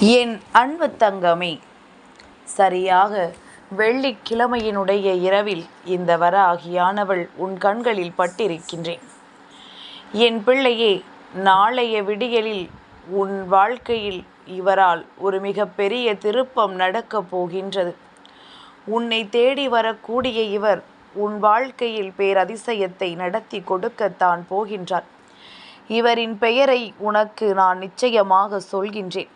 என் அன்பு தங்கமே சரியாக வெள்ளிக்கிழமையினுடைய இரவில் இந்த வராகியானவள் உன் கண்களில் பட்டிருக்கின்றேன். என் பிள்ளையே நாளைய விடியலில் உன் வாழ்க்கையில் இவரால் ஒரு மிகப்பெரிய திருப்பம் நடக்கப் போகின்றது. உன்னை தேடி வரக்கூடிய இவர் உன் வாழ்க்கையில் பேரதிசயத்தை நடத்தி கொடுக்கத்தான் போகின்றார். இவரின் பெயரை உனக்கு நான் நிச்சயமாக சொல்கின்றேன்.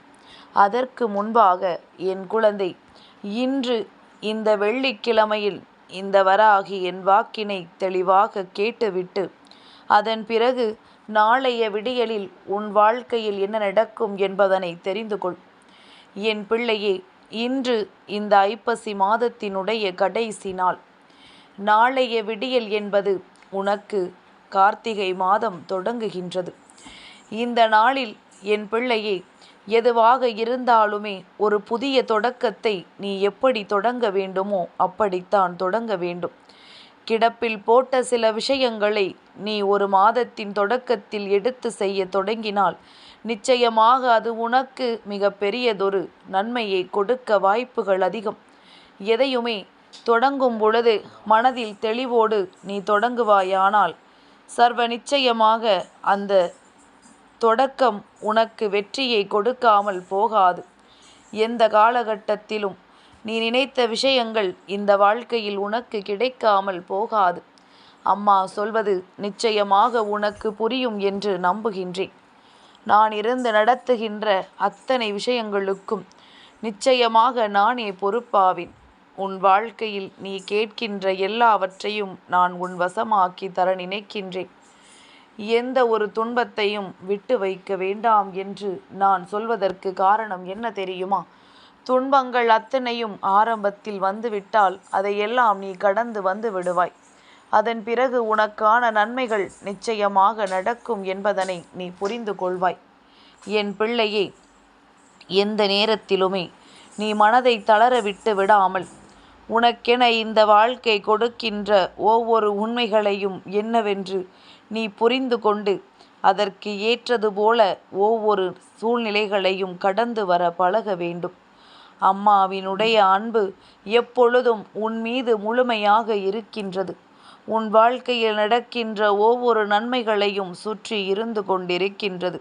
அதற்கு முன்பாக என் குழந்தை இன்று இந்த வெள்ளிக்கிழமையில் இந்த வராகி என் வாக்கினை தெளிவாக கேட்டுவிட்டு அதன் பிறகு நாளைய விடியலில் உன் வாழ்க்கையில் என்ன நடக்கும் என்பதனை தெரிந்து கொள் என் பிள்ளையே இன்று இந்த ஐப்பசி மாதத்தினுடைய கடைசி நாள். நாளைய விடியல் என்பது உனக்கு கார்த்திகை மாதம் தொடங்குகின்றது. இந்த நாளில் என் பிள்ளையை எதுவாக இருந்தாலுமே ஒரு புதிய தொடக்கத்தை நீ எப்படி தொடங்க வேண்டுமோ அப்படித்தான் தொடங்க வேண்டும். கிடப்பில் போட்ட சில விஷயங்களை நீ ஒரு மாதத்தின் தொடக்கத்தில் எடுத்து செய்ய தொடங்கினால் நிச்சயமாக அது உனக்கு மிக பெரியதொரு நன்மையை கொடுக்க வாய்ப்புகள் அதிகம். எதையுமே தொடங்கும் பொழுது மனதில் தெளிவோடு நீ தொடங்குவாயானால் சர்வ நிச்சயமாக அந்த தொடக்கம் உனக்கு வெற்றியை கொடுக்காமல் போகாது. எந்த காலகட்டத்திலும் நீ நினைத்த விஷயங்கள் இந்த வாழ்க்கையில் உனக்கு கிடைக்காமல் போகாது. அம்மா சொல்வது நிச்சயமாக உனக்கு புரியும் என்று நம்புகின்றேன். நான் இருந்து நடத்துகின்ற அத்தனை விஷயங்களுக்கும் நிச்சயமாக நானே பொறுப்பாவேன். உன் வாழ்க்கையில் நீ கேட்கின்ற எல்லாவற்றையும் நான் உன் வசமாக்கி தர நினைக்கின்றேன். எந்த ஒரு துன்பத்தையும் விட்டு வைக்க வேண்டாம் என்று நான் சொல்வதற்கு காரணம் என்ன தெரியுமா? துன்பங்கள் அத்தனையும் ஆரம்பத்தில் வந்துவிட்டால் அதையெல்லாம் நீ கடந்து வந்து விடுவாய். அதன் பிறகு உனக்கான நன்மைகள் நிச்சயமாக நடக்கும் என்பதனை நீ புரிந்து கொள்வாய். என் பிள்ளையே எந்த நேரத்திலுமே நீ மனதை தளர விட்டு விடாமல் உனக்கென இந்த வாழ்க்கை கொடுக்கின்ற ஒவ்வொரு உண்மைகளையும் என்னவென்று நீ புரிந்து கொண்டு அதற்கு ஏற்றது போல ஒவ்வொரு சூழ்நிலைகளையும் கடந்து வர பழக வேண்டும். அம்மாவினுடைய அன்பு எப்பொழுதும் உன் மீது முழுமையாக இருக்கின்றது. உன் வாழ்க்கையில் நடக்கின்ற ஒவ்வொரு நன்மைகளையும் சுற்றி இருந்து கொண்டிருக்கின்றது.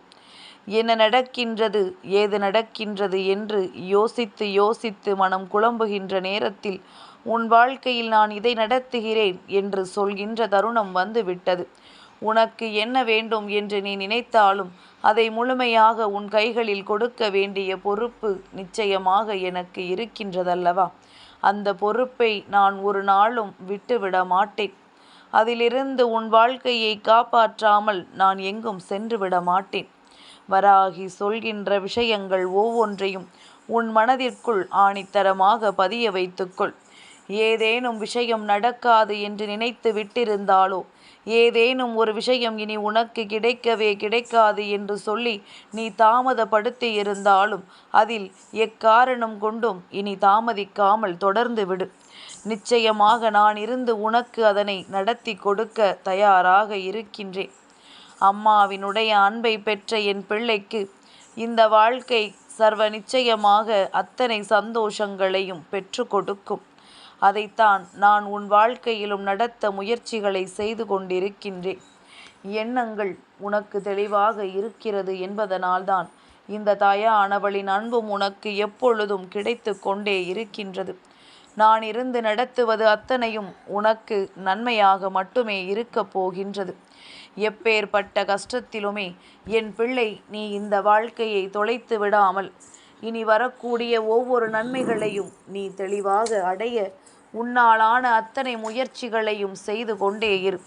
என்ன நடக்கின்றது ஏது நடக்கின்றது என்று யோசித்து யோசித்து மனம் குழம்புகின்ற நேரத்தில் உன் வாழ்க்கையில் நான் இதை நடத்துகிறேன் என்று சொல்கின்ற தருணம் வந்துவிட்டது. உனக்கு என்ன வேண்டும் என்று நீ நினைத்தாலும் அதை முழுமையாக உன் கைகளில் கொடுக்க வேண்டிய பொறுப்பு நிச்சயமாக எனக்கு இருக்கின்றதல்லவா? அந்த பொறுப்பை நான் ஒரு நாளும் விட்டுவிட மாட்டேன். அதிலிருந்து உன் வாழ்க்கையை காப்பாற்றாமல் நான் எங்கும் சென்று விட மாட்டேன். வராகி சொல்கின்ற விஷயங்கள் ஒவ்வொன்றையும் உன் மனதிற்குள் ஆணித்தரமாக பதிய வைத்துக்கொள். ஏதேனும் விஷயம் நடக்காது என்று நினைத்து விட்டிருந்தாலோ ஏதேனும் ஒரு விஷயம் இனி உனக்கு கிடைக்கவே கிடைக்காது என்று சொல்லி நீ தாமதப்படுத்தி இருந்தாலும் அதில் எக்காரணம் கொண்டும் இனி தாமதிக்காமல் தொடர்ந்து விடு. நிச்சயமாக நான் இருந்து உனக்கு அதனை நடத்தி கொடுக்க தயாராக இருக்கின்றேன். அம்மாவினுடைய அன்பை பெற்ற என் பிள்ளைக்கு இந்த வாழ்க்கை சர்வ நிச்சயமாக அத்தனை சந்தோஷங்களையும் பெற்று கொடுக்கும். அதைத்தான் நான் உன் வாழ்க்கையிலும் நடத்த முயற்சிகளை செய்து கொண்டிருக்கின்றேன். எண்ணங்கள் உனக்கு தெளிவாக இருக்கிறது என்பதனால்தான் இந்த தாயானவளின் அன்பும் உனக்கு எப்பொழுதும் கிடைத்து கொண்டே இருக்கின்றது. நான் இருந்து நடத்துவது அத்தனையும் உனக்கு நன்மையாக மட்டுமே இருக்கப் போகின்றது. எப்பேற்பட்ட கஷ்டத்திலுமே என் பிள்ளை நீ இந்த வாழ்க்கையை தொலைத்து விடாமல் இனி வரக்கூடிய ஒவ்வொரு நன்மைகளையும் நீ தெளிவாக அடைய உன்னாலான அத்தனை முயற்சிகளையும் செய்து கொண்டே இரு.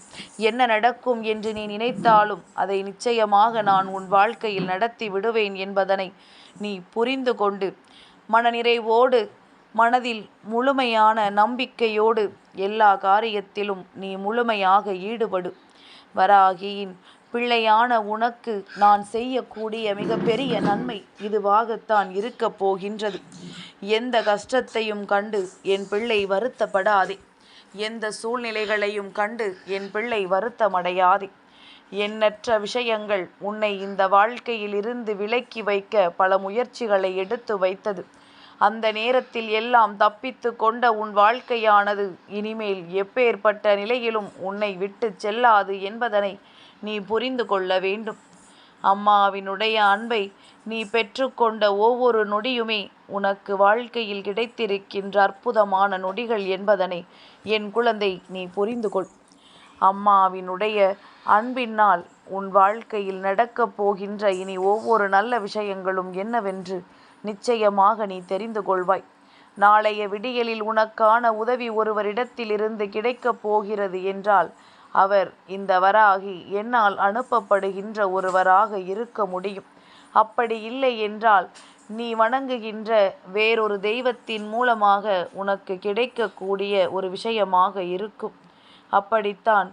என்ன நடக்கும் என்று நீ நினைத்தாலும் அதை நிச்சயமாக நான் உன் வாழ்க்கையில் நடத்தி விடுவேன் என்பதனை நீ புரிந்து கொண்டு மனநிறைவோடு மனதில் முழுமையான நம்பிக்கையோடு எல்லா காரியத்திலும் நீ முழுமையாக ஈடுபடு. வராகியின் பிள்ளையான உனக்கு நான் செய்யக்கூடிய மிகப்பெரிய நன்மை இதுவாகத்தான் இருக்க போகின்றது. எந்த கஷ்டத்தையும் கண்டு என் பிள்ளை வருத்தப்படாதே. எந்த சூழ்நிலைகளையும் கண்டு என் பிள்ளை வருத்தமடையாதே. எண்ணற்ற விஷயங்கள் உன்னை இந்த வாழ்க்கையில் இருந்து விலக்கி வைக்க பல முயற்சிகளை எடுத்து வைத்தது. அந்த நேரத்தில் எல்லாம் தப்பித்து கொண்ட உன் வாழ்க்கையானது இனிமேல் எப்பேற்பட்ட நிலையிலும் உன்னை விட்டு செல்லாது என்பதனை நீ புரிந்து கொள்ள வேண்டும். அம்மாவினுடைய அன்பை நீ பெற்றுக்கொண்ட ஒவ்வொரு நொடியுமே உனக்கு வாழ்க்கையில் கிடைத்திருக்கின்ற அற்புதமான நொடிகள் என்பதனை என் குழந்தை நீ புரிந்து கொள். அம்மாவினுடைய அன்பினால் உன் வாழ்க்கையில் நடக்கப் போகின்ற இனி ஒவ்வொரு நல்ல விஷயங்களும் என்னவென்று நிச்சயமாக நீ தெரிந்து கொள்வாய். நாளைய விடியலில் உனக்கான உதவி ஒருவரிடத்திலிருந்து கிடைக்கப் போகிறது என்றால் அவர் இந்த வராகி என்னால் அனுப்பப்படுகின்ற ஒருவராக இருக்க முடியும். அப்படி இல்லை என்றால் நீ வணங்குகின்ற வேறொரு தெய்வத்தின் மூலமாக உனக்கு கிடைக்கக்கூடிய ஒரு விஷயமாக இருக்கும். அப்படித்தான்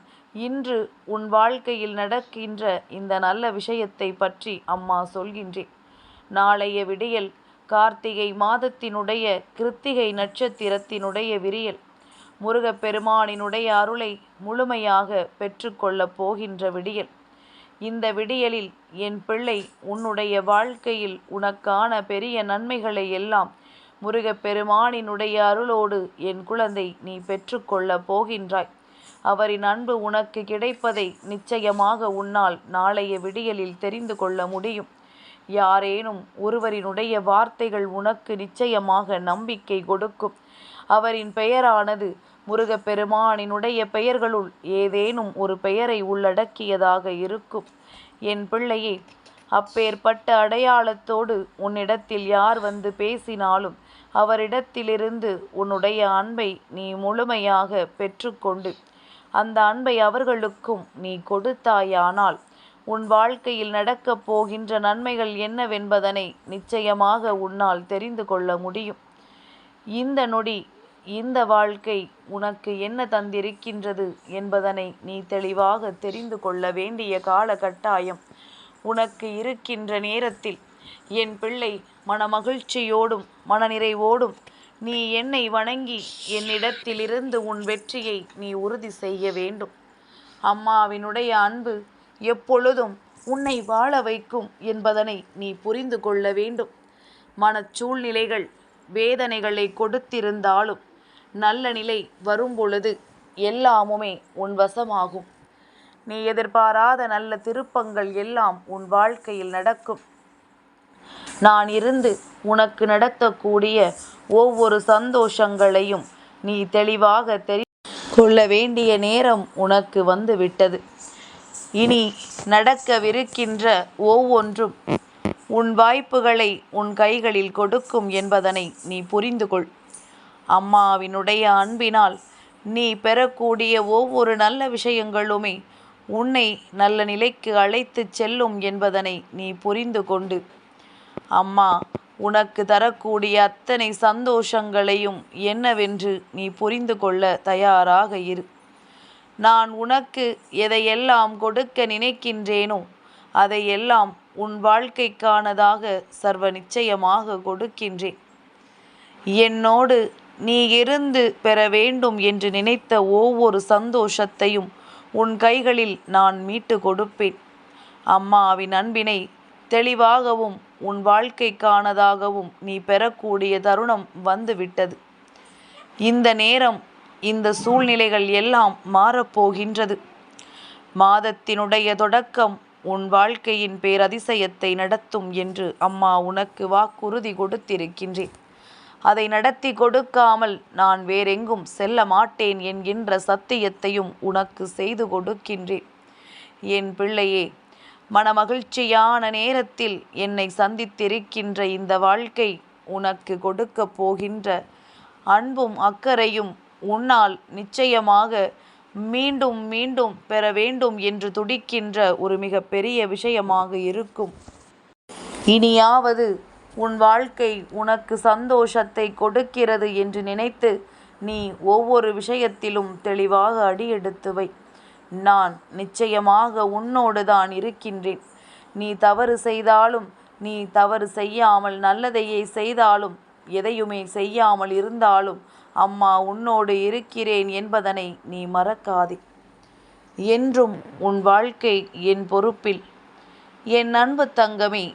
இன்று உன் வாழ்க்கையில் நடக்கின்ற இந்த நல்ல விஷயத்தை பற்றி அம்மா சொல்கின்றேன். நாளைய விடியல் கார்த்திகை மாதத்தினுடைய கிருத்திகை நட்சத்திரத்தினுடைய விரியல் முருகப்பெருமானினுடைய அருளை முழுமையாக பெற்றுக்கொள்ளப் போகின்ற விடியல். இந்த விடியலில் என் பிள்ளை உன்னுடைய வாழ்க்கையில் உனக்கான பெரிய நன்மைகளை எல்லாம் முருகப்பெருமானினுடைய அருளோடு என் குழந்தை நீ பெற்றுக்கொள்ளப் போகின்றாய். அவரின் அன்பு உனக்கு கிடைப்பதை நிச்சயமாக உன்னால் நாளைய விடியலில் தெரிந்து கொள்ள முடியும். யாரேனும் ஒருவரினுடைய வார்த்தைகள் உனக்கு நிச்சயமாக நம்பிக்கை கொடுக்கும். அவரின் பெயரானது முருகப்பெருமானினுடைய பெயர்களுள் ஏதேனும் ஒரு பெயரை உள்ளடக்கியதாக இருக்கும். என் பிள்ளையே அப்பேற்பட்ட அடையாளத்தோடு உன்னிடத்தில் யார் வந்து பேசினாலும் அவரிடத்திலிருந்து உன்னுடைய அன்பை நீ முழுமையாக பெற்றுக்கொண்டு அந்த அன்பை அவர்களுக்கும் நீ கொடுத்தாயானால் உன் வாழ்க்கையில் நடக்கப் போகின்ற நன்மைகள் என்னவென்பதனை நிச்சயமாக உன்னால் தெரிந்து கொள்ள முடியும். இந்த நொடி இந்த வாழ்க்கை உனக்கு என்ன தந்திருக்கின்றது என்பதனை நீ தெளிவாக தெரிந்து கொள்ள வேண்டிய கால கட்டாயம் உனக்கு இருக்கின்ற நேரத்தில். என் பிள்ளை மனமகிழ்ச்சியோடும் மனநிறைவோடும் நீ என்னை வணங்கி என்னிடத்திலிருந்து உன் வெற்றியை நீ உறுதி செய்ய வேண்டும். அம்மாவினுடைய அன்பு எப்பொழுதும் உன்னை வாழ வைக்கும் என்பதனை நீ புரிந்து கொள்ள வேண்டும். மனச்சூழ்நிலைகள் வேதனைகளை கொடுத்திருந்தாலும் நல்ல நிலை வரும்பொழுது எல்லாமுமே உன் வசமாகும். நீ எதிர்பாராத நல்ல திருப்பங்கள் எல்லாம் உன் வாழ்க்கையில் நடக்கும். நான் இருந்து உனக்கு நடத்தக்கூடிய ஒவ்வொரு சந்தோஷங்களையும் நீ தெளிவாக தெரி கொள்ள வேண்டிய நேரம் உனக்கு வந்து விட்டது இனி நடக்கவிருக்கின்ற ஒவ்வொன்றும் உன் வாய்ப்புகளை உன் கைகளில் கொடுக்கும் என்பதனை நீ புரிந்து கொள் அம்மாவினுடைய அன்பினால் நீ பெறக்கூடிய ஒவ்வொரு நல்ல விஷயங்களுமே உன்னை நல்ல நிலைக்கு அழைத்துச் செல்லும் என்பதனை நீ புரிந்து கொண்டு. அம்மா உனக்கு தரக்கூடிய அத்தனை சந்தோஷங்களையும் என்னவென்று நீ புரிந்து கொள்ள தயாராக இரு. நான் உனக்கு எதையெல்லாம் கொடுக்க நினைக்கின்றேனோ அதையெல்லாம் உன் வாழ்க்கைக்கானதாக சர்வ நிச்சயமாக கொடுக்கின்றேன். என்னோடு நீ இருந்து பெற வேண்டும் என்று நினைத்த ஒவ்வொரு சந்தோஷத்தையும் உன் கைகளில் நான் மீட்டு கொடுப்பேன். அம்மாவின் அன்பினை தெளிவாகவும் உன் வாழ்க்கைக்கானதாகவும் நீ பெறக்கூடிய தருணம் வந்துவிட்டது. இந்த நேரம் இந்த சூழ்நிலைகள் எல்லாம் மாறப்போகின்றது. மாதத்தினுடைய தொடக்கம் உன் வாழ்க்கையின் பேரதிசயத்தை நடத்தும் என்று அம்மா உனக்கு வாக்குறுதி கொடுத்திருக்கின்றேன். அதை நடத்தி கொடுக்காமல் நான் வேறெங்கும் செல்ல மாட்டேன் என்கின்ற சத்தியத்தையும் உனக்கு செய்து கொடுக்கின்றேன். என் பிள்ளையே மனமகிழ்ச்சியான நேரத்தில் என்னை சந்தித்திருக்கின்ற இந்த வாழ்க்கை உனக்கு கொடுக்கப் போகின்ற அன்பும் அக்கறையும் உன்னால் நிச்சயமாக மீண்டும் மீண்டும் பெற வேண்டும் என்று துடிக்கின்ற ஒரு மிக பெரிய விஷயமாக இருக்கும். இனியாவது உன் வாழ்க்கை உனக்கு சந்தோஷத்தை கொடுக்கிறது என்று நினைத்து நீ ஒவ்வொரு விஷயத்திலும் தெளிவாக அடியெடுத்து வை. நான் நிச்சயமாக உன்னோடு தான் இருக்கின்றேன். நீ தவறு செய்தாலும் நீ தவறு செய்யாமல் நல்லதையே செய்தாலும் எதையுமே செய்யாமல் இருந்தாலும் அம்மா உன்னோடு இருக்கிறேன் என்பதனை நீ மறக்காதே. என்றும் உன் வாழ்க்கை என் பொறுப்பில். என் அன்பு தங்கமே